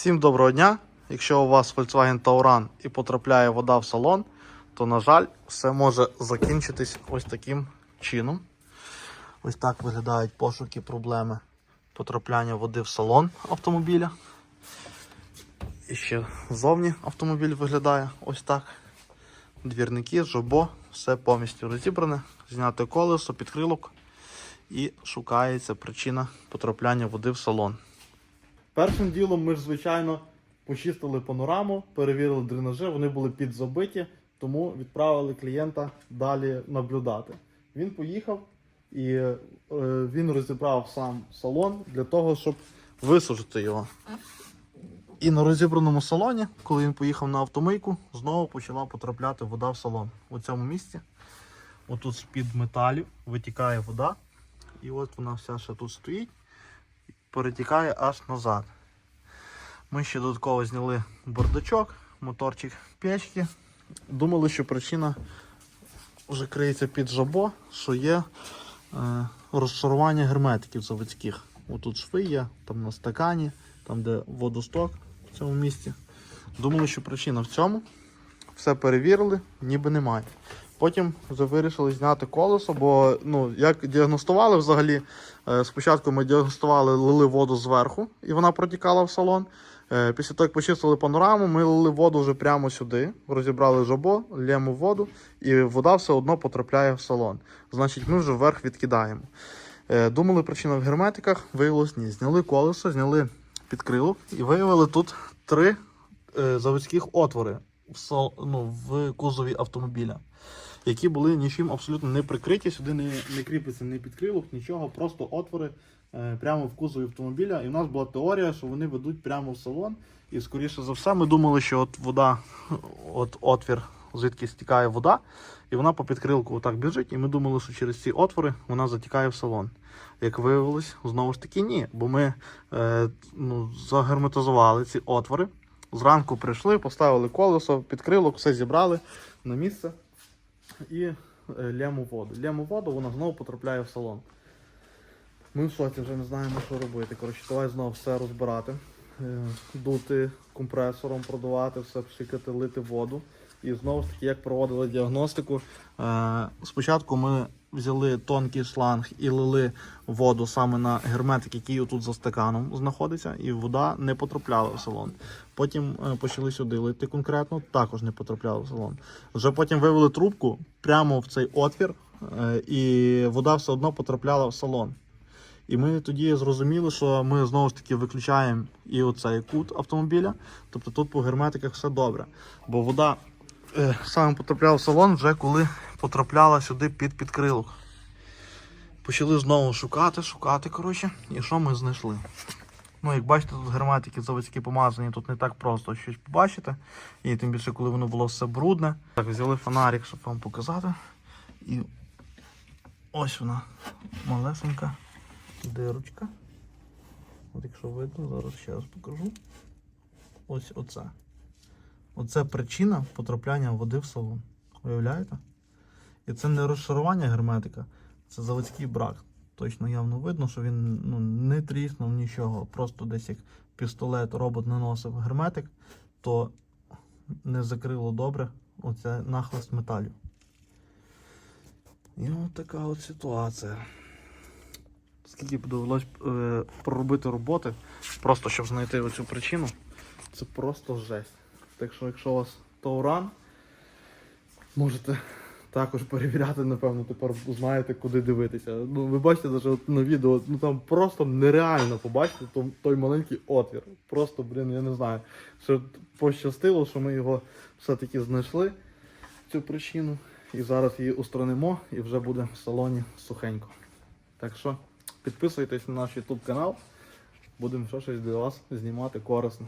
Всім доброго дня! Якщо у вас Volkswagen Tauran і потрапляє вода в салон, то, на жаль, все може закінчитись ось таким чином. Ось так виглядають пошуки проблеми потрапляння води в салон автомобіля. І ще ззовні автомобіль виглядає ось так. Двірники, жобо, все повністю розібране, зняте колесо, підкрилок і шукається причина потрапляння води в салон. Першим ділом ми ж, звичайно, почистили панораму, перевірили дренажі, вони були підзабиті, тому відправили клієнта далі наблюдати. Він поїхав і е, він розібрав сам салон для того, щоб висушити його. І на розібраному салоні, коли він поїхав на автомийку, знову почала потрапляти вода в салон. У цьому місці, отут з-під металів, витікає вода. І от вона вся ще тут стоїть перетікає аж назад. Ми ще додатково зняли бардачок, моторчик печки. Думали, що причина вже криється під жабо, що є е, розшарування герметиків заводських. Отут шви є, там на стакані, там де водосток в цьому місці. Думали, що причина в цьому. Все перевірили, ніби немає. Потім вже вирішили зняти колесо, бо ну, як діагностували взагалі, е, спочатку ми діагностували, лили воду зверху, і вона протікала в салон. Е, Після того, як почистили панораму, ми лили воду вже прямо сюди, розібрали жабо, лємо воду, і вода все одно потрапляє в салон. Значить, ми вже вверх відкидаємо. Е, Думали, причина в герметиках, виявилось ні. Зняли колесо, зняли підкрилок і виявили тут три заводських отвори в, ну, в кузові автомобіля які були нічим абсолютно не прикриті. Сюди не, не кріпиться ні підкрилок, нічого, просто отвори е, прямо в кузові автомобіля. І в нас була теорія, що вони ведуть прямо в салон. І скоріше за все, ми думали, що от вода, от отвір, звідки стікає вода, і вона по підкрилку отак біжить. І ми думали, що через ці отвори вона затікає в салон. Як виявилось, знову ж таки ні. Бо ми е, ну, загерметизували ці отвори. Зранку прийшли, поставили колесо, підкрилок, все зібрали на місце і е, лємо воду. Лємо воду, вона знову потрапляє в салон. Ми в шоці вже не знаємо, що робити. Коротше, давай знову все розбирати, е, дути компресором, продувати, все пшикати, лити воду. І знову ж таки, як проводили діагностику, е, спочатку ми взяли тонкий шланг і лили воду саме на герметик, який тут за стаканом знаходиться, і вода не потрапляла в салон. Потім е, почали сюди лити конкретно, також не потрапляла в салон. Вже потім вивели трубку прямо в цей отвір, е, і вода все одно потрапляла в салон. І ми тоді зрозуміли, що ми знову ж таки виключаємо і оцей кут автомобіля. Тобто тут по герметиках все добре. Бо вода е, саме потрапляла в салон вже коли потрапляла сюди під підкрилок. Почали знову шукати, шукати, коротше, і що ми знайшли? Ну, як бачите, тут герметики заводські помазані, тут не так просто щось побачити. І тим більше, коли воно було все брудне. Так, взяли фонарик, щоб вам показати. І ось вона малесенька дирочка. От якщо видно, зараз ще раз покажу. Ось оце. Оце причина потрапляння води в салон. Уявляєте? І це не розшарування герметика, це заводський брак. Точно явно видно, що він ну, не тріснув нічого. Просто десь як пістолет робот наносив герметик, то не закрило добре оце нахлист металів. І от така от ситуація. Скільки б довелось е, проробити роботи, просто щоб знайти оцю причину, це просто жесть. Так що, якщо у вас тауран, можете також перевіряти, напевно, тепер знаєте, куди дивитися. Ну, ви бачите, навіть на відео, ну там просто нереально побачити той маленький отвір. Просто, блін, я не знаю. Що пощастило, що ми його все-таки знайшли, цю причину. І зараз її устранимо і вже буде в салоні сухенько. Так що підписуйтесь на наш YouTube канал. Будемо щось для вас знімати корисно.